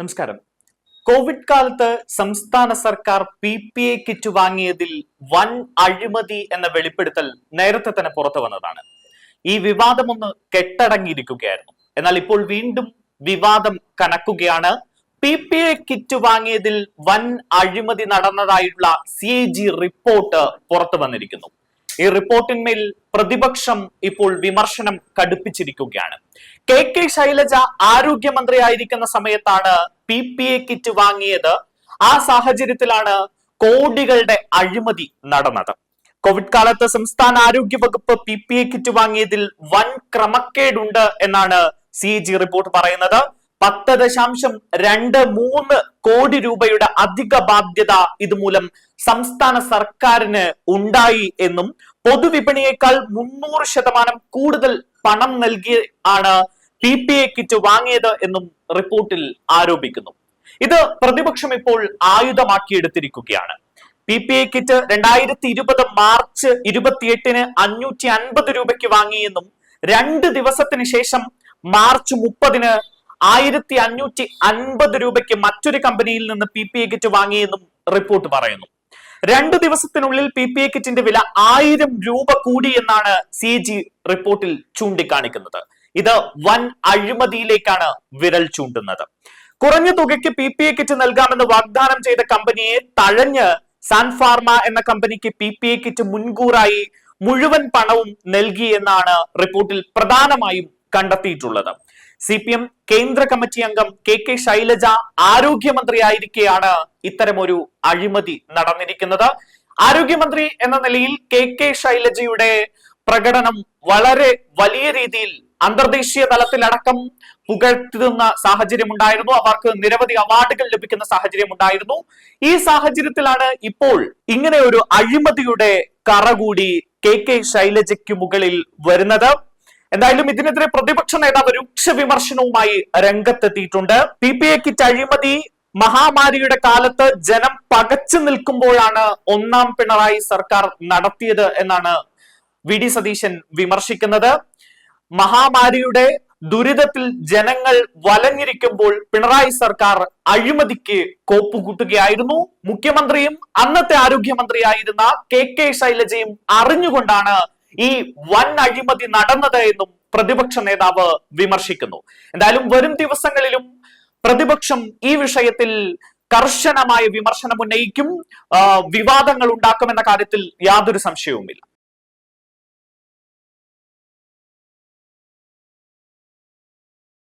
നമസ്കാരം. കോവിഡ് കാലത്ത് സംസ്ഥാന സർക്കാർ പി പി എ കിറ്റ് വാങ്ങിയതിൽ വൻ അഴിമതി എന്ന വെളിപ്പെടുത്തൽ നേരത്തെ തന്നെ പുറത്തു വന്നതാണ്. ഈ വിവാദം ഒന്ന് കെട്ടടങ്ങിയിരിക്കുകയായിരുന്നു. എന്നാൽ ഇപ്പോൾ വീണ്ടും വിവാദം കനക്കുകയാണ്. പി പി എ കിറ്റ് വാങ്ങിയതിൽ വൻ അഴിമതി നടന്നതായുള്ള സി റിപ്പോർട്ട് പുറത്തു വന്നിരിക്കുന്നു. ഈ റിപ്പോർട്ടിന്മേൽ പ്രതിപക്ഷം ഇപ്പോൾ വിമർശനം കടുപ്പിച്ചിരിക്കുകയാണ്. കെ കെ ശൈലജ ആരോഗ്യമന്ത്രിയായിരിക്കുന്ന സമയത്താണ് പി പി എ കിറ്റ് വാങ്ങിയത്. ആ സാഹചര്യത്തിലാണ് കോടികളുടെ അഴിമതി നടന്നത്. കോവിഡ് കാലത്ത് സംസ്ഥാന ആരോഗ്യ വകുപ്പ് പി പി എ കിറ്റ് വാങ്ങിയതിൽ വൻ ക്രമക്കേടുണ്ട് എന്നാണ് സി ജി റിപ്പോർട്ട് പറയുന്നത്. പത്ത് ദശാംശം രണ്ട് മൂന്ന് കോടി രൂപയുടെ അധിക ബാധ്യത ഇതുമൂലം സംസ്ഥാന സർക്കാരിന് ഉണ്ടായി എന്നും പൊതുവിപണിയേക്കാൾ മുന്നൂറ് ശതമാനം കൂടുതൽ പണം നൽകി ആണ് പി പി എ കിറ്റ് വാങ്ങിയത് എന്നും റിപ്പോർട്ടിൽ ആരോപിക്കുന്നു. ഇത് പ്രതിപക്ഷം ഇപ്പോൾ ആയുധമാക്കിയെടുത്തിരിക്കുകയാണ്. പി പി എ കിറ്റ് രണ്ടായിരത്തി ഇരുപത് മാർച്ച് ഇരുപത്തിയെട്ടിന് അഞ്ഞൂറ്റി അൻപത് രൂപയ്ക്ക് വാങ്ങിയെന്നും രണ്ട് ദിവസത്തിന് ശേഷം മാർച്ച് മുപ്പതിന് ആയിരത്തി അഞ്ഞൂറ്റി അൻപത് രൂപയ്ക്ക് മറ്റൊരു കമ്പനിയിൽ നിന്ന് പി പി എ കിറ്റ് വാങ്ങിയെന്നും റിപ്പോർട്ട് പറയുന്നു. രണ്ടു ദിവസത്തിനുള്ളിൽ പി പി എ കിറ്റിന്റെ വില ആയിരം രൂപ കൂടി എന്നാണ് സി ജി റിപ്പോർട്ടിൽ ചൂണ്ടിക്കാണിക്കുന്നത്. ഇത് വൻ അഴിമതിയിലേക്കാണ് വിരൽ ചൂണ്ടുന്നത്. കുറഞ്ഞ തുകയ്ക്ക് പി പി എ കിറ്റ് നൽകാമെന്ന് വാഗ്ദാനം ചെയ്ത കമ്പനിയെ തഴഞ്ഞ് സൺഫാർമ എന്ന കമ്പനിക്ക് പി പി എ കിറ്റ് മുൻകൂറായി മുഴുവൻ പണവും നൽകി എന്നാണ് റിപ്പോർട്ടിൽ പ്രധാനമായും കണ്ടെത്തിയിട്ടുള്ളത്. സി പി എം കേന്ദ്ര കമ്മിറ്റി അംഗം കെ കെ ശൈലജ ആരോഗ്യമന്ത്രിയായിരിക്കെയാണ് ഇത്തരമൊരു അഴിമതി നടന്നിരിക്കുന്നത്. ആരോഗ്യമന്ത്രി എന്ന നിലയിൽ കെ കെ ശൈലജയുടെ പ്രകടനം വളരെ വലിയ രീതിയിൽ അന്തർദേശീയ തലത്തിലടക്കം പുകഴ്ത്തുന്ന സാഹചര്യം ഉണ്ടായിരുന്നു അവർക്ക് നിരവധി അവാർഡുകൾ ലഭിക്കുന്ന സാഹചര്യം ഉണ്ടായിരുന്നു ഈ സാഹചര്യത്തിലാണ് ഇപ്പോൾ ഇങ്ങനെ ഒരു അഴിമതിയുടെ കറ കൂടി കെ കെ ശൈലജയ്ക്ക് മുകളിൽ വരുന്നത്. എന്തായാലും ഇതിനെതിരെ പ്രതിപക്ഷ നേതാവ് രൂക്ഷ വിമർശനവുമായി രംഗത്തെത്തിയിട്ടുണ്ട്. പി പി എ കിറ്റ് അഴിമതി മഹാമാരിയുടെ കാലത്ത് ജനം പകച്ചു നിൽക്കുമ്പോഴാണ് ഒന്നാം പിണറായി സർക്കാർ നടത്തിയത് എന്നാണ് വി ഡി സതീശൻ വിമർശിക്കുന്നത്. മഹാമാരിയുടെ ദുരിതത്തിൽ ജനങ്ങൾ വലഞ്ഞിരിക്കുമ്പോൾ പിണറായി സർക്കാർ അഴിമതിക്ക് കോപ്പുകൂട്ടുകയായിരുന്നു. മുഖ്യമന്ത്രിയും അന്നത്തെ ആരോഗ്യമന്ത്രിയായിരുന്ന കെ കെ ശൈലജയും അറിഞ്ഞുകൊണ്ടാണ് ഈ വൻ അഴിമതി നടന്നത് എന്നും പ്രതിപക്ഷ നേതാവ് വിമർശിക്കുന്നു. എന്തായാലും വരും ദിവസങ്ങളിലും പ്രതിപക്ഷം ഈ വിഷയത്തിൽ കർശനമായ വിമർശനം ഉന്നയിക്കും വിവാദങ്ങൾ ഉണ്ടാക്കുമെന്ന കാര്യത്തിൽ യാതൊരു സംശയവുമില്ല.